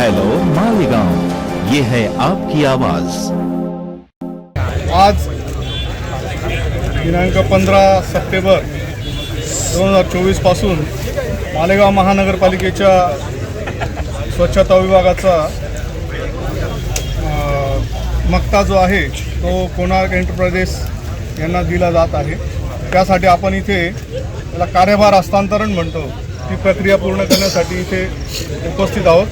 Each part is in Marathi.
हेलो मालेगांव। ये है आपकी आवाज। आज दिनांक पंधरा सप्टेंबर दोन हजार चोवीसपासून मालेगाव महानगरपालिकेच्या स्वच्छता विभागाचा मक्ता जो आहे तो कोणार्क एंटरप्राइजेस यांना दिला जात आहे. त्यासाठी आपण इथे त्याला कार्यभार हस्तांतरण म्हणतो. ती प्रक्रिया पूर्ण करण्यासाठी इथे उपस्थित आहोत.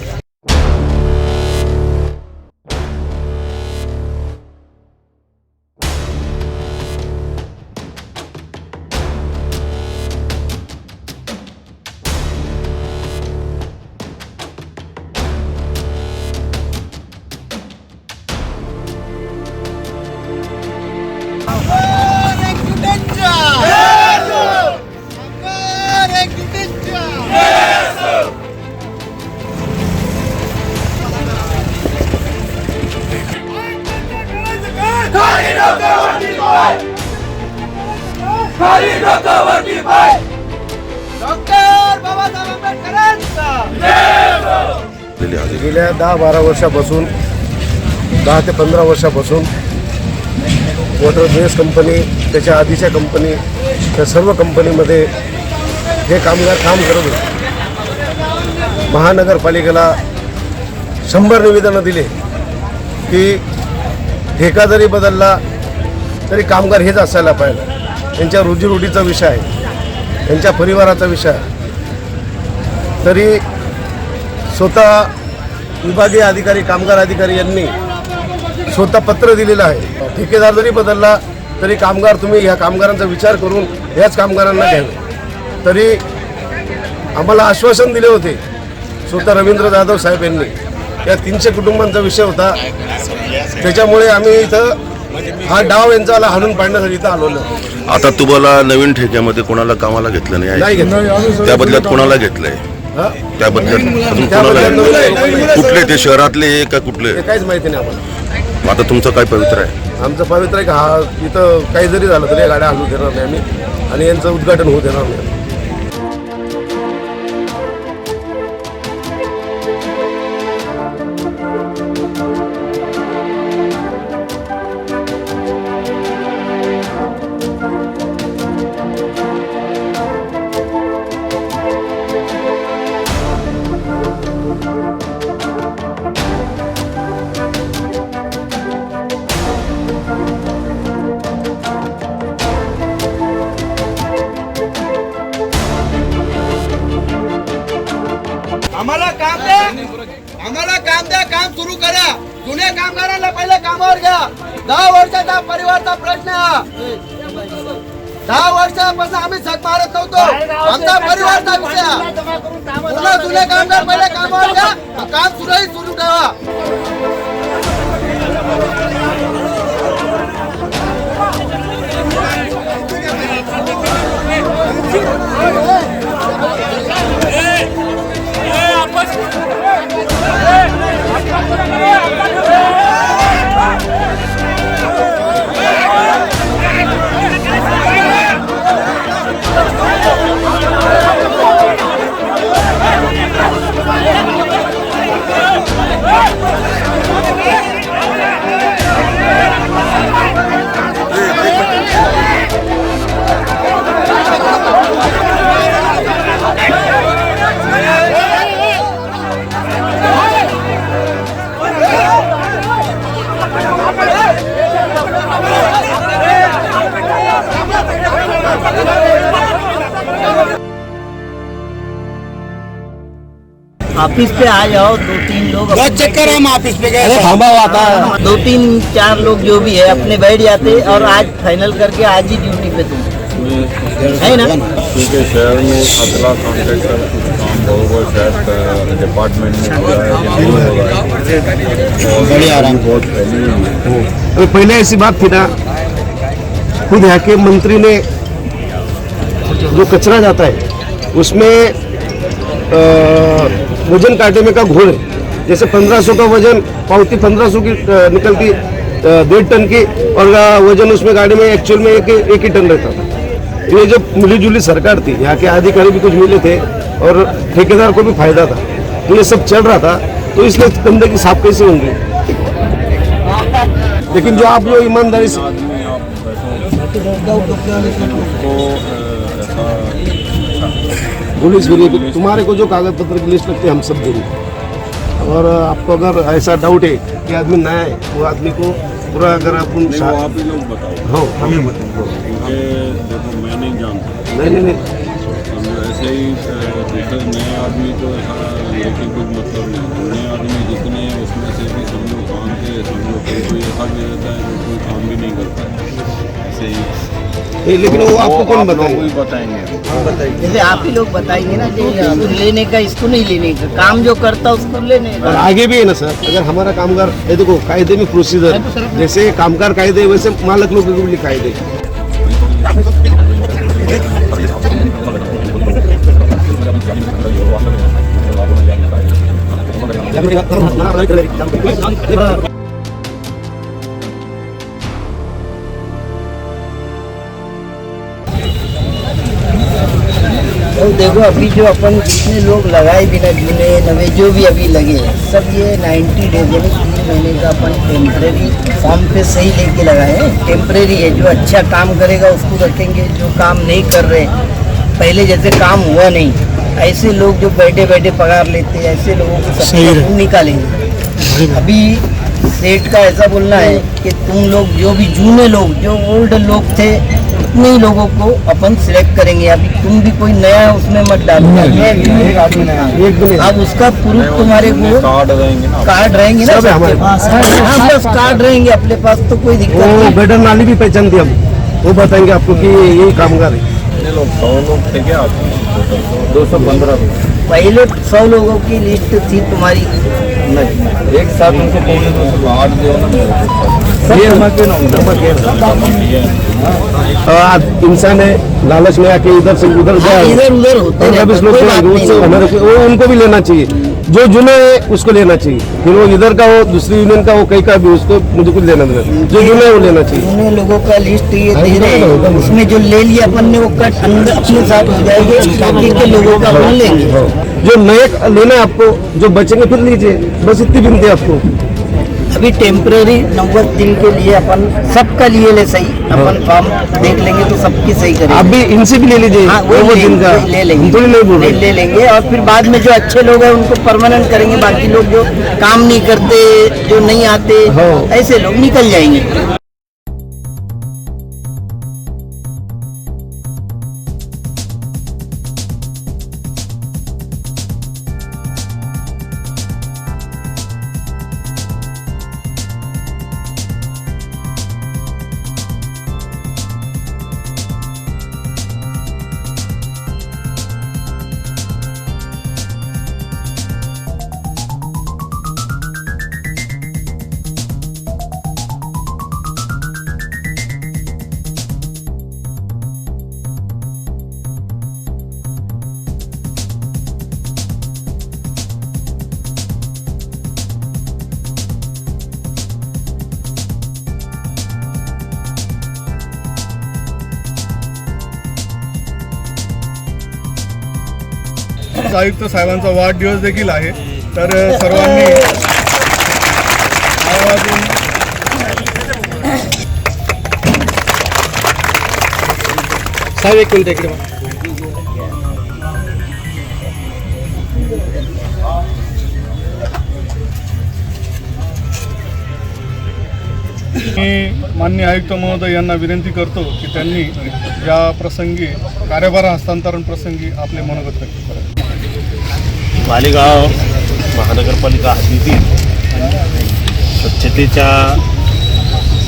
गेल्या दहा बारा वर्षापासून दहा ते पंधरा वर्षापासून वॉटर बेस कंपनी त्याच्या आधीच्या कंपनी त्या सर्व कंपनीमध्ये हे कामगार काम करत होते महानगरपालिकेला शंभर निवेदनं दिले की ठेका जरी बदलला तरी कामगार हेच असायला पाहिजे. त्यांच्या रोजीरोटीचा विषय आहे त्यांच्या परिवाराचा विषय आहे. तरी स्वतः विभागीय अधिकारी कामगार अधिकारी यांनी स्वतः पत्र दिलेलं आहे. ठेकेदार जरी बदलला तरी कामगार तुम्ही ह्या कामगारांचा विचार करून ह्याच कामगारांना घ्यावे तरी आम्हाला आश्वासन दिले होते स्वतः रवींद्र जाधव साहेब यांनी. या तीनशे कुटुंबांचा विषय होता. त्याच्यामुळे आम्ही इथं हा डाव यांचा हाणून पाडण्यासाठी इथं आलेलो आता तुम्हाला नवीन ठेक्यामध्ये कोणाला कामाला घेतलं नाही? त्या बदल्यात कोणाला घेतलंय? त्या बदल्यात अजून कोणाला. कुठले ते शहरातले का कुठले? काहीच माहिती नाही आम्हाला. आता तुमचं काय पवित्र आहे? आमचं पवित्र आहे का? हा इथं काही जरी झालं तरी या गाड्या हलवू देणार नाही आम्ही. आणि यांचं उद्घाटन होऊ देणार नाही. कामावर घ्या. दहा वर्षाचा परिवारचा प्रश्न. हा. दहा वर्षापासून आम्ही सग मारत नव्हतो. आमचा परिवारचा विषय. पुन्हा जुने कामगार पहिले कामावर घ्या. काम सुरूही सुरू ठेवा. ऑफ़िस पे आ जाओ दो तीन लोग बस चक्कर हम ऑफ़िस पे गए दो तीन चार लोग जो भी है अपने बैठ जाते और आज फाइनल करके आज ही ड्यूटी पे तुम। है ना? क्योंकि शहर में अगला कॉन्ट्रैक्टर कुछ काम बहुत शायद डिपार्टमेंट में हो है हो है आराम बहुत फैली है पहले ऐसी बात थी ना खुद यहाँ के मंत्री ने जो कचरा जाता है उसमें वज़न काटे में का घोल है। जैसे 1500 का वज़न, पावती 1500 की निकलती डेढ़ टन की, और वज़न उसमें गाड़ी में एक्चुअल में एक एक ही टन रहता था। ये जो मिलीजुली सरकार थी, यहाँ के अधिकारी भी कुछ मिले थे, और ठेकेदार को भी फ़ायदा था तो ये सब चल रहा था तो इसलिए की साफ़ कैसे होंगी? लेकिन जो आप जो ईमानदारी से पुलिस भी तुम्हारे को जो कागज़ पत्र की लिस्ट लगती है हम सब देंगे। और आपको अगर ऐसा डाउट है कि आदमी नया है वो आदमी को पूरा अगर अपन आप ही लोग बताओ। हाँ हमें बताओ नहीं जानता। नहीं नहीं। ऐसे ही। दूसरे नए आदमी को ऐसा लेके कोई मतलब नहीं नए आदमी जितने हैं उसमें से भी समझो काम के समझो कोई कोई ऐसा भी रहता है जो कोई काम भी नहीं करता। है ऐसे ही लेकिन वो आपको कौन आप लोग बताएगा? ही बताएँगे। जैसे आप ही लोग बताएँगे ना कि इसको लेने का इसको नहीं लेने का। काम जो करता उसको लेने का। और आगे भी है ना सर अगर हमारा कामगार ये देखो कायदे में प्रोसीजर जैसे कामगार कायदे वैसे मालक लोगों के भी कायदे। तो देखो, अभी जो अपन जितने लोग लगाए बिना जूने, नवे जो भी अभी लगे सब ये 90 डेज़ यानी तीन महीने का अपन टेम्प्रेरी फॉर्म पे सही लेके लगाए हैं। टेम्परेरी है, जो अच्छा काम करेगा, उसको रखेंगे, जो काम नहीं कर रहे, पहले जैसे काम हुआ नहीं। ऐसे लोग जो बैठे बैठे पगार लेते हैं ऐसे लोगों को सबको निकालेंगे। अभी सेठ का ऐसा बोलना है कि तुम लोग जो भी जूने लोग जो ओल्ड लोग थे उतने ही लोगों को अपन सिलेक्ट करेंगे। अभी तुम भी कोई नया उसमें मत डालो। अब उसका प्रूफ तुम्हारे को कार्ड रहेंगे ना। कार्ड रहेंगे ना सब है हमारे पास। हाँ कार्ड रहेंगे अपने पास तो कोई दिक्कत नहीं। नाली भी पहचान दी हम। वो बताएँगे आपको कि यही कामगार है लोग सौ लोग थे क्या? दो सौ पंद्रह। पहले सौ लोगों की लिस्ट थी तुम्हारी। एक साथ उनको पौने दो सौ आठ जो है है? इंसान है लालच में आके इधर से उधर हाँ, गया इधर उधर होते नहीं वो उनको भी लेना चाहिए। जो जुने है उसको लेना चाहिए। फिर वो इधर का हो दूसरी यूनियन का हो कहीं का भी उसको मुझे कुछ लेना देना जो जुने है वो लेना चाहिए। उन्हें लोगों का लिस्ट ये दे रहे हैं। उसमें जो ले लिया अपन ने वो कट अंदर अपने साथ हो जाएँगे। के लोगों का लेंगे? हाँ। जो नए लेना है आपको जो बचेंगे फिर लीजिए। बस इतनी विनती है आपको। अभी टेम्पररी नंबर तीन के लिए अपन सबका लिए ले सही अपन फॉर्म देख लेंगे तो सबकी सही करेंगे। अभी इनसे भी ले लीजिए हाँ वो ले, ले, ले लेंगे। ले, ले, ले लेंगे और फिर बाद में जो अच्छे लोग हैं उनको परमानेंट करेंगे बाकी लोग जो काम नहीं करते जो नहीं आते हाँ। ऐसे लोग निकल जाएँगे। आयुक्त साहेबांचा वाढदिवस देखील आहे. तर सर्वांनी साहेब एक मिनिट इकडे मी मान्य आयुक्त महोदय यांना विनंती करतो की त्यांनी या प्रसंगी कार्यभार हस्तांतरण प्रसंगी आपले मनोगत व्यक्त करावे. मालेगाव महानगरपालिका हद्दीतील स्वच्छतेच्या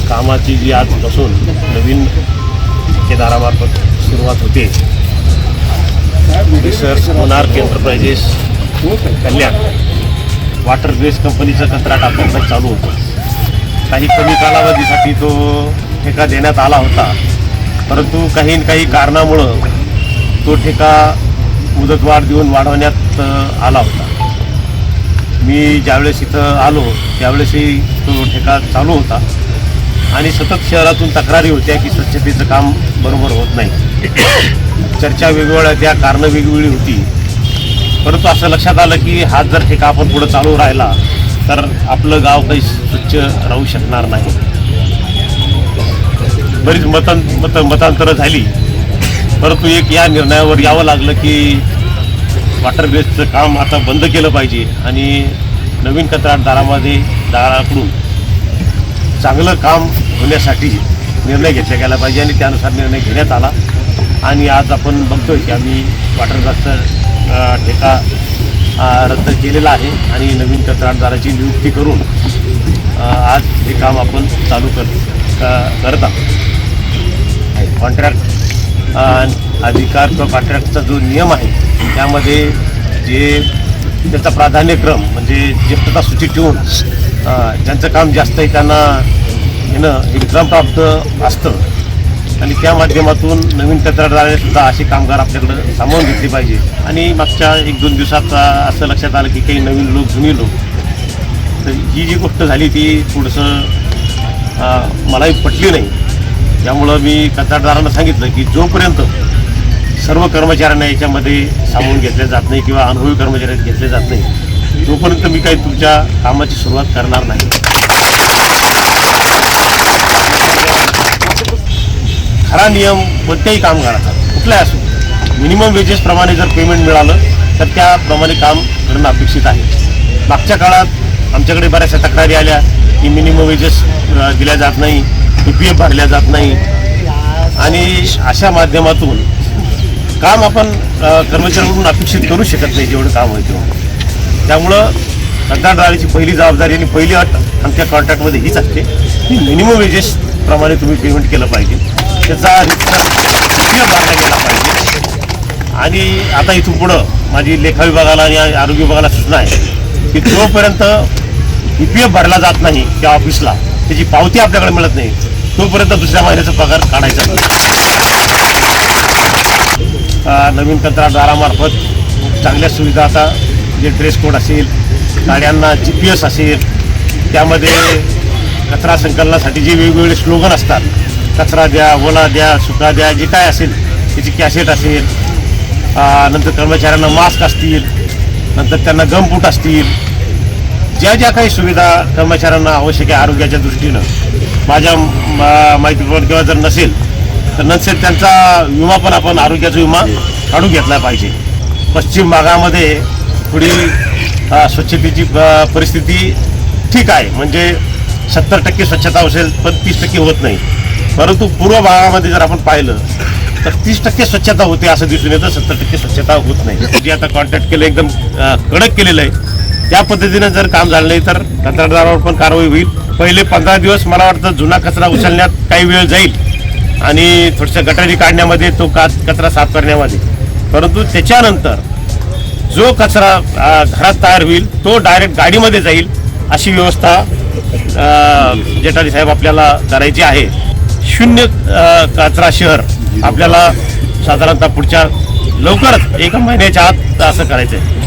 कामाची जी आजपासून नवीन ठेकेदारामार्फत सुरुवात होते research monarch enterprises Kalyan water base कंपनीचं कंत्राट आपल्याकडे चालू होतं. काही कमी कालावधीसाठी तो ठेका देण्यात आला होता परंतु काही काही कारणामुळं तो ठेका मुदतवाढ देऊन वाढवण्यात इथं आला होता. मी ज्यावेळेस इथं आलो त्यावेळेसही तो ठेका चालू होता. आणि सतत शहरातून तक्रारी होत्या की स्वच्छतेचं काम बरोबर होत नाही. चर्चा वेगवेगळ्या त्या कारणं वेगवेगळी होती. परंतु असं लक्षात आलं की हा जर ठेका आपण पुढं चालू राहिला तर आपलं गाव काही स्वच्छ राहू शकणार नाही. बरीच मतां मत मतांतरं झाली. परंतु एक या निर्णयावर यावं लागलं की वॉटर बेसचं काम आता बंद केलं पाहिजे आणि नवीन कंत्राटदारामध्ये दाराकडून चांगलं काम होण्यासाठी निर्णय घेतला गेला पाहिजे आणि त्यानुसार निर्णय घेण्यात आला. आणि आज आपण बघतोय की आम्ही वॉटर बेसचं ठेका रद्द केलेला आहे आणि नवीन कंत्राटदाराची नियुक्ती करून आज हे काम आपण चालू कर क- करत आहोत. कॉन्ट्रॅक्ट अधिकार किंवा कॉन्ट्रॅक्टचा जो नियम आहे त्यामध्ये जे त्याचा प्राधान्यक्रम म्हणजे ज्येष्ठता सूची ठेवून ज्यांचं काम जास्त आहे त्यांना येणं हे क्रमप्राप्त असतं. आणि त्या माध्यमातून नवीन कंत्राटदाराने सुद्धा असे कामगार आपल्याकडं सामावून घेतले पाहिजे. आणि मागच्या एक दोन दिवसात असं लक्षात आलं की काही नवीन लोक जुने लोक. तर ही जी गोष्ट झाली ती थोडंसं मलाही पटली नाही. त्यामुळं मी कंत्राटदारांना सांगितलं की जोपर्यंत सर्व कर्मचाऱ्यांना याच्यामध्ये सामावून घेतले जात नाही किंवा अनुभवी कर्मचारी घेतले जात नाही. तोपर्यंत मी काही तुमच्या कामाची सुरुवात करणार नाही. खरा नियम कोणत्याही कामगाराचा कुठलाही असो मिनिमम वेजेसप्रमाणे जर पेमेंट मिळालं तर त्याप्रमाणे काम करणं अपेक्षित आहे. मागच्या काळात आमच्याकडे बऱ्याचशा तक्रारी आल्या की मिनिमम वेजेस दिल्या जात नाही पी पी एफ भरल्या जात नाही. आणि अशा माध्यमातून काम आपण कर्मचाऱ्यांकडून अपेक्षित करू शकत नाही जेवढं काम होईल तेवढं. त्यामुळं कंत्राटदाराची पहिली जबाबदारी आणि पहिली अट आमच्या कॉन्ट्रॅक्टमध्ये हीच असते. की मिनिमम वेजेस प्रमाणे तुम्ही पेमेंट केलं पाहिजे. त्याचा रिक्षा भरला गेला पाहिजे. आणि आता इथून पुढं माझी लेखा विभागाला आणि आरोग्य विभागाला सूचना आहे की जोपर्यंत ई पी एफ भरला जात नाही त्या ऑफिसला त्याची पावती आपल्याकडे मिळत नाही. तोपर्यंत दुसऱ्या महिन्याचा पगार काढायचा नाही. नवीन कंत्राटदारामार्फत चांगल्या सुविधा आता जे ड्रेस कोड असेल गाड्यांना जी पी एस असेल त्यामध्ये कचरा संकलनासाठी जे वेगवेगळे स्लोगन असतात कचरा द्या ओला द्या सुका द्या जे काय असेल त्याची कॅसेट असेल नंतर कर्मचाऱ्यांना मास्क असतील नंतर त्यांना गमबूट असतील ज्या ज्या काही सुविधा कर्मचाऱ्यांना आवश्यक आहे आरोग्याच्या दृष्टीनं माझ्या माहितीप्रमाणे किंवा जर नसेल तर नसेल त्यांचा विमा पण आपण आरोग्याचा विमा काढून घेतला पाहिजे. पश्चिम भागामध्ये थोडी स्वच्छतेची परिस्थिती ठीक आहे. म्हणजे सत्तर टक्के स्वच्छता असेल पण तीस टक्के होत नाही. परंतु पूर्व भागामध्ये जर आपण पाहिलं तर तीस टक्के स्वच्छता होते असं दिसून येतं. सत्तर टक्के स्वच्छता होत नाही. जे आता कॉन्टॅक्ट केलं एकदम कडक केलेलं आहे. त्या पद्धतीनं जर काम झालं नाही तर कंत्राटदारावर पण कारवाई होईल. पहिले पंधरा दिवस मला वाटतं जुना कचरा उचलण्यात काही वेळ जाईल. आणि थोडंसं गटारी काढण्यामध्ये तो का कचरा साफ करण्यामध्ये. परंतु त्याच्यानंतर जो कचरा घरात तयार होईल तो डायरेक्ट गाडीमध्ये जाईल अशी व्यवस्था जेठारी साहेब आपल्याला करायची आहे. शून्य कचरा शहर आपल्याला साधारणतः पुढच्या लवकरच एका महिन्याच्या आत असं करायचं आहे